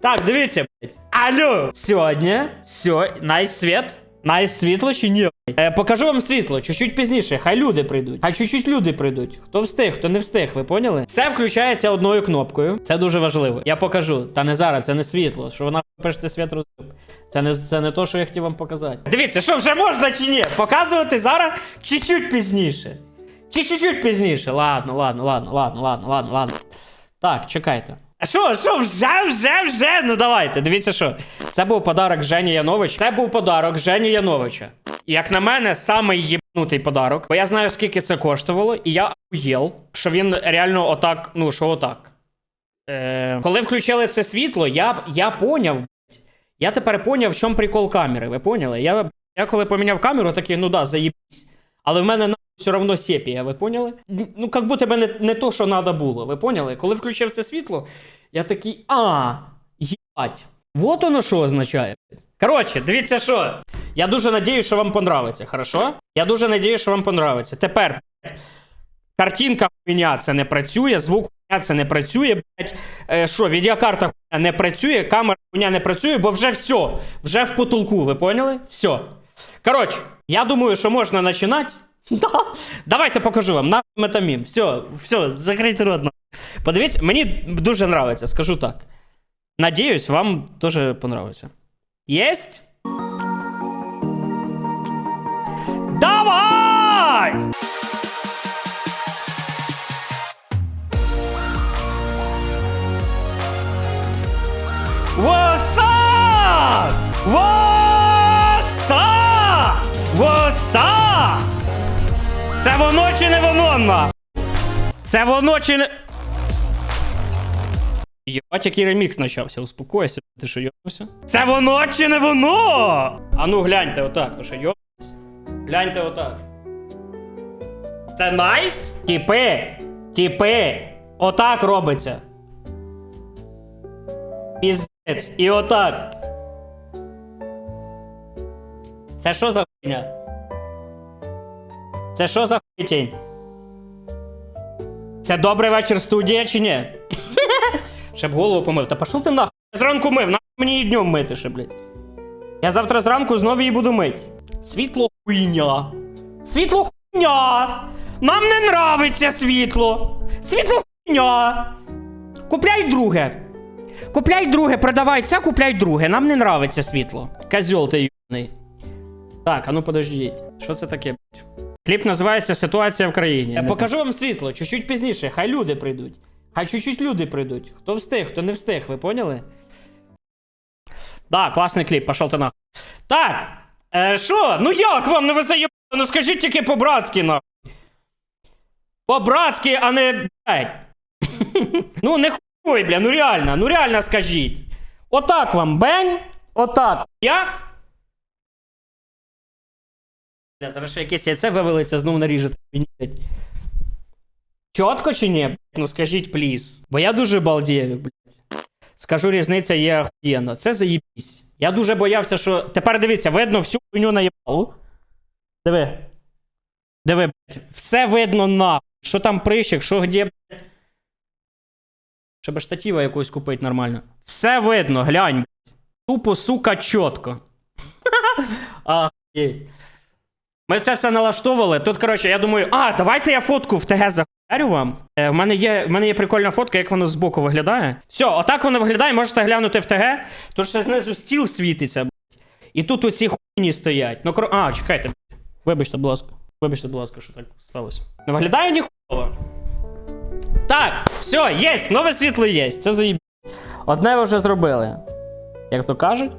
Так, дивіться, блядь. Алло! Сьогодні, сьогодні, найс світ, найс світло чи ні? Е, покажу вам світло, чуть-чуть пізніше. Хай люди прийдуть. Хай чуть-чуть люди прийдуть. Хто встиг, хто не встиг, ви поняли? Все включається одною кнопкою. Це дуже важливо. Я покажу. Та не зараз, це не світло. Що вона пишете світ розбив. Це не, це не то, що я хотів вам показати. Дивіться, що вже можна чи ні? Показувати зараз чуть-чуть пізніше. Чи чуть-чуть пізніше. Ладно, ладно, ладно, ладно, ладно, ладно, ладно. Так, чекайте. А що, що, вже, вже, вже? Ну давайте, дивіться що. Це був подарок Жені Яновича. Це був подарок Жені Яновича. Як на мене, самий єбнутий подарок. Бо я знаю, скільки це коштувало, і я уєл, що він реально отак, ну, що отак. Е, коли включили це світло, я, я поняв, блядь. Я тепер поняв, в чому прикол камери. Ви поняли? Я, я коли поміняв камеру, такий, ну да, заїбісь. Але в мене на все равно сепія, ви поняли? Ну, як будто би не, не то, що треба було, ви поняли? Коли включив це світло, я такий, а, їбать. Вот воно що означає. Коротше, дивіться що. Я дуже надію, що вам понравиться, хорошо? Я дуже надію, що вам понравиться. Тепер, блядь, картинка хуйня це не працює, звук хуйня це не працює, блядь. Е, що, відеокарта хуйня не працює, камера хуйня не працює, бо вже все, вже в потолку, ви поняли? Все. Коротше, я думаю, що можна починати. Да. Давайте покажу вам. На метамім. Все, все, закрийте рот. на. Подивіться, мені дуже подобається, скажу так. Надіюсь, вам теж понравиться. Єсть? Давай! What's up? What's up? What's up? Це воно чи не воно, на? Це воно чи не. Єбать, який ремікс почався, успокойся, ти що йобнувся? Це воно чи не воно? А ну гляньте отак, ви що йобнувся? Гляньте отак. Це найс? Тіпи, тіпи, отак робиться. Піздець, і отак. Це що за хуйня? Це що за хуйтень? Це добрий вечір студія чи ні? Ще б голову помив. Та пішов ти нахуй. Я зранку мив, нахуй мені і днем мити ще, блядь. Я завтра зранку знову її буду мити. Світло хуйня. Світло хуйня. Нам не нравиться світло. Світло хуйня. Купляй друге. Купляй друге, продавай це, купляй друге. Нам не нравиться світло. Козьол ти юний. Так, а ну подождіть. Що це таке? блядь? Кліп називається Ситуація в країні. Я покажу вам світло чуть-чуть пізніше. Хай люди прийдуть. Хай чуть-чуть люди прийдуть. Хто встиг, хто не встиг, ви поняли? Да, класний кліп, пошов ти нахуй. Так. Е, Що? ну як вам? Ну ви заєбали? Ну скажіть тільки по-братськи, нахуй. По-братськи, а не. Блядь. ну не хуй, бля, ну реально, ну реально скажіть. Отак вам бень, отак. Як? Бля, зараз ще якесь яйце вивелиться, знов наріжете. Чотко чи ні? Ну скажіть, пліз. Бо я дуже балдію, блядь. Скажу, різниця є охуєнно. Це заєбісь. Я дуже боявся, що. Тепер дивіться, видно всю хуйню наєбалу. Диви. Диви, блядь. Все видно на. Що там прищик, що де, блядь. Щоб штатива якусь купити нормально. Все видно, глянь, блядь. Тупо, сука, чітко. Ахуєть. Ми це все налаштовували. Тут, коротше, я думаю, а, давайте я фотку в ТГ захуярю вам. Е, в, мене є, в мене є прикольна фотка, як воно збоку виглядає. Все, отак воно виглядає, можете глянути в ТГ. Тут ще знизу стіл світиться. І тут оці хуйні стоять. Ну, кро... А, чекайте. Вибачте, будь ласка. Вибачте, будь ласка, що так сталося. Не виглядає ніхуя. Так, все, є, нове світло є. Це заїб. Одне ви вже зробили. Як то кажуть,